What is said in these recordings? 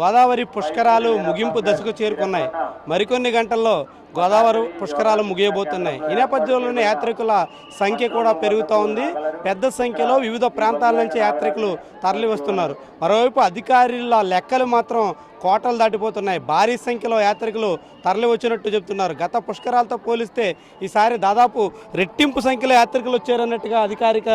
గోదావరి పుష్కరాలు ముగింపు దశకు చేరుకున్నాయి. మరికొన్ని గంటల్లో గోదావరి పుష్కరాలు ముగియబోతున్నాయి. ఈ నేపథ్యంలోనే యాత్రికుల సంఖ్య కూడా పెరుగుతూ ఉంది. పెద్ద సంఖ్యలో వివిధ ప్రాంతాల నుంచి యాత్రికులు తరలి వస్తున్నారు మరోవైపు అధికారుల లెక్కలు మాత్రం కోటలు దాటిపోతున్నాయి. భారీ సంఖ్యలో యాత్రికులు తరలి వచ్చినట్టు చెప్తున్నారు గత పుష్కరాలతో పోలిస్తే ఈసారి దాదాపు రెట్టింపు సంఖ్యలో యాత్రికులు వచ్చారన్నట్టుగా అధికారిక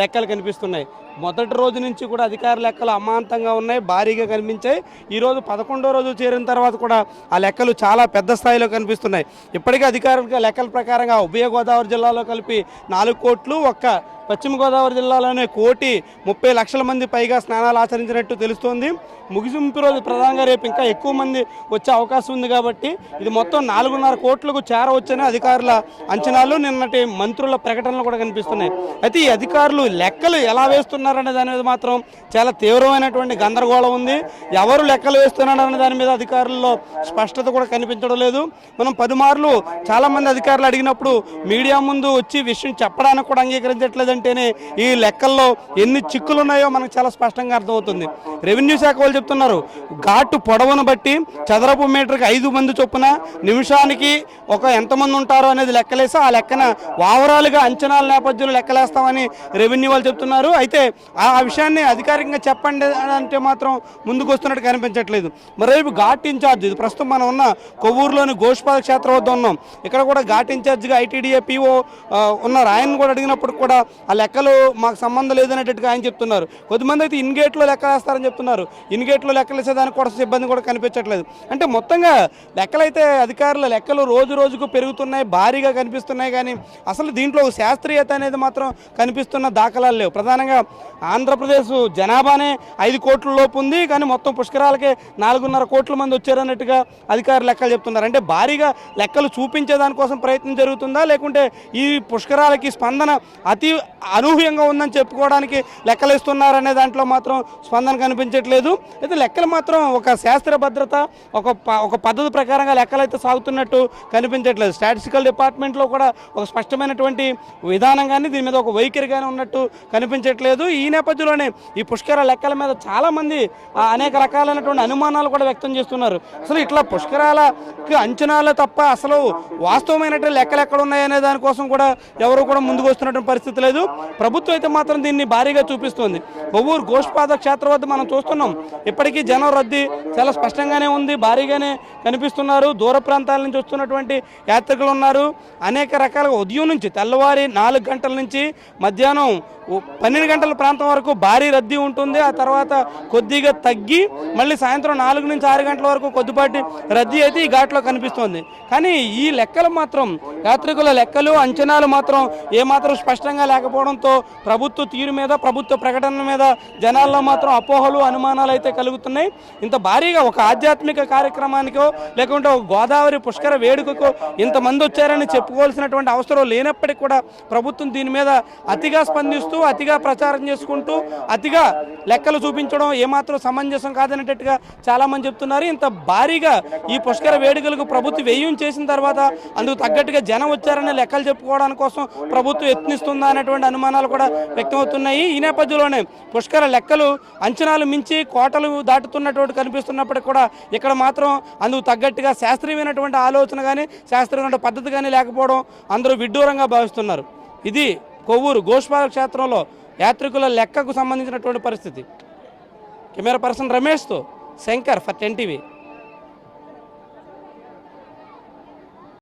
లెక్కలు కనిపిస్తున్నాయి. మొదటి రోజు నుంచి కూడా అధికార లెక్కలు అమాంతంగా ఉన్నాయి. భారీగా కనిపించాయి. ఈరోజు పదకొండో రోజు చేరిన తర్వాత కూడా ఆ లెక్కలు చాలా పెద్ద స్థాయిలో కనిపిస్తున్నాయి. ఇప్పటికే అధికారిక లెక్కల ప్రకారంగా ఉభయ గోదావరి జిల్లాలో కలిపి నాలుగు కోట్లు ఒక్క పశ్చిమ గోదావరి జిల్లాలోనే కోటి ముప్పై లక్షల మంది పైగా స్నానాలు ఆచరించినట్టు తెలుస్తోంది. ముగింపు రోజు ప్రధానంగా రేపు ఇంకా ఎక్కువ మంది వచ్చే అవకాశం ఉంది కాబట్టి ఇది మొత్తం నాలుగున్నర కోట్లకు చేరవచ్చని అధికారుల అంచనాలు నిన్నటి మంత్రుల ప్రకటనలు కూడా కనిపిస్తున్నాయి. అయితే ఈ అధికారులు లెక్కలు ఎలా వేస్తున్నారనే దాని మీద మాత్రం చాలా తీవ్రమైనటువంటి గందరగోళం ఉంది. ఎవరు లెక్కలు వేస్తున్నారనే దాని మీద అధికారుల్లో స్పష్టత కూడా కనిపించడం లేదు. మనం పదిమార్లు చాలామంది అధికారులు అడిగినప్పుడు మీడియా ముందు వచ్చి విషయం చెప్పడానికి కూడా అంగీకరించట్లేదు లేదంటేనే ఈ లెక్కల్లో ఎన్ని చిక్కులు ఉన్నాయో మనకు చాలా స్పష్టంగా అర్థమవుతుంది. రెవెన్యూ శాఖ వాళ్ళు చెప్తున్నారు ఘాటు పొడవును బట్టి చదరపు మీటర్కి ఐదు మంది చొప్పున నిమిషానికి ఒక ఎంతమంది ఉంటారో అనేది లెక్కలేసి ఆ లెక్కన వావరాలుగా అంచనాల నేపథ్యంలో లెక్కలేస్తామని రెవెన్యూ వాళ్ళు చెప్తున్నారు. అయితే ఆ విషయాన్ని అధికారికంగా చెప్పండి అంటే మాత్రం ముందుకు వస్తున్నట్టు కనిపించట్లేదు. మరోవైపు ఘాట్ ఇన్ఛార్జ్ ఇది ప్రస్తుతం మనం ఉన్న కొవ్వూరులోని గోష్పాల క్షేత్రం వద్ద ఉన్నాం. ఇక్కడ కూడా ఘాట్ ఇన్ఛార్జ్గా ఐటీడీఏ పీఓ ఉన్నారు. ఆయన కూడా అడిగినప్పుడు కూడా ఆ లెక్కలు మాకు సంబంధం లేదనేటట్టుగా ఆయన చెప్తున్నారు. కొద్దిమంది అయితే ఇన్గేట్లో లెక్కలు వేస్తారని చెప్తున్నారు. ఇన్గేట్లో లెక్కలు వేసేదానికి కూడా సిబ్బంది కూడా కనిపించట్లేదు. అంటే మొత్తంగా లెక్కలైతే అధికారుల లెక్కలు రోజు రోజుకు పెరుగుతున్నాయి భారీగా కనిపిస్తున్నాయి కానీ అసలు దీంట్లో శాస్త్రీయత అనేది మాత్రం కనిపిస్తున్న దాఖలాలు లేవు. ప్రధానంగా ఆంధ్రప్రదేశ్ జనాభానే ఐదు కోట్ల లోపు ఉంది కానీ మొత్తం పుష్కరాలకే నాలుగున్నర కోట్ల మంది వచ్చారన్నట్టుగా అధికారులు లెక్కలు చెప్తున్నారు. అంటే భారీగా లెక్కలు చూపించే దానికోసం ప్రయత్నం జరుగుతుందా? లేకుంటే ఈ పుష్కరాలకి స్పందన అతి అనూహ్యంగా ఉందని చెప్పుకోవడానికి లెక్కలు ఇస్తున్నారనే దాంట్లో మాత్రం స్పందన కనిపించట్లేదు. అయితే లెక్కలు మాత్రం ఒక శాస్త్ర భద్రత ఒక ప- ఒక పద్ధతి ప్రకారంగా లెక్కలు అయితే సాగుతున్నట్టు కనిపించట్లేదు. స్టాటిస్టికల్ డిపార్ట్మెంట్లో కూడా ఒక స్పష్టమైనటువంటి విధానం కానీ దీని మీద ఒక వైఖరి కానీ ఉన్నట్టు కనిపించట్లేదు. ఈ నేపథ్యంలోనే ఈ పుష్కర లెక్కల మీద చాలామంది అనేక రకాలైనటువంటి అనుమానాలు కూడా వ్యక్తం చేస్తున్నారు. అసలు ఇట్లా పుష్కరాలకి అంచనాలు తప్ప అసలు వాస్తవమైనటువంటి లెక్కలు ఎక్కడ ఉన్నాయనే దానికోసం కూడా ఎవరు కూడా ముందుకు వస్తున్నటువంటి పరిస్థితి లేదు. ప్రభుత్వం అయితే మాత్రం దీన్ని భారీగా చూపిస్తుంది. బొవ్వూరు గోష్పాద క్షేత్రం వద్ద మనం చూస్తున్నాం. ఇప్పటికీ జనం రద్దీ చాలా స్పష్టంగానే ఉంది భారీగానే కనిపిస్తున్నారు. దూర ప్రాంతాల నుంచి వస్తున్నటువంటి యాత్రికులు ఉన్నారు. అనేక రకాలుగా ఉదయం నుంచి తెల్లవారి నాలుగు గంటల నుంచి మధ్యాహ్నం పన్నెండు గంటల ప్రాంతం వరకు భారీ రద్దీ ఉంటుంది. ఆ తర్వాత కొద్దిగా తగ్గి మళ్ళీ సాయంత్రం నాలుగు నుంచి ఆరు గంటల వరకు కొద్దిపాటి రద్దీ అయితే ఈ ఘాట్లో కనిపిస్తోంది. కానీ ఈ లెక్కలు మాత్రం యాత్రికుల లెక్కలు అంచనాలు మాత్రం ఏమాత్రం స్పష్టంగా లేకపోవడం లేకపోవడంతో ప్రభుత్వ తీరు మీద ప్రభుత్వ ప్రకటన మీద జనాల్లో మాత్రం అపోహలు అనుమానాలు అయితే కలుగుతున్నాయి. ఇంత భారీగా ఒక ఆధ్యాత్మిక కార్యక్రమానికో లేకుంటే ఒక గోదావరి పుష్కర వేడుకకో ఇంతమంది వచ్చారని చెప్పుకోవాల్సినటువంటి అవసరం లేనప్పటికీ కూడా ప్రభుత్వం దీని మీద అతిగా స్పందిస్తూ అతిగా ప్రచారం చేసుకుంటూ అతిగా లెక్కలు చూపించడం ఏమాత్రం సమంజసం కాదనేటట్టుగా చాలా మంది చెప్తున్నారు. ఇంత భారీగా ఈ పుష్కర వేడుకలకు ప్రభుత్వం వ్యయం చేసిన తర్వాత అందుకు తగ్గట్టుగా జనం వచ్చారనే లెక్కలు చెప్పుకోవడానికి కోసం ప్రభుత్వం యత్నిస్తుందా అనేటువంటి అనుమానాలు కూడా వ్యక్తమవుతున్నాయి. ఈ నేపథ్యంలోనే పుష్కర లెక్కలు అంచనాలు మించి కోటలు దాటుతున్నటువంటి కనిపిస్తున్నప్పటికీ కూడా ఇక్కడ మాత్రం అందుకు తగ్గట్టుగా శాస్త్రీయమైనటువంటి ఆలోచన కానీ శాస్త్రీయమైన పద్ధతి కానీ లేకపోవడం అందరూ విడ్డూరంగా భావిస్తున్నారు. ఇది కొవ్వూరు గోష్పాల క్షేత్రంలో యాత్రికుల లెక్కకు సంబంధించినటువంటి పరిస్థితి. కెమెరా పర్సన్ రమేష్తో శంకర్ ఫర్ టెన్ టీవీ.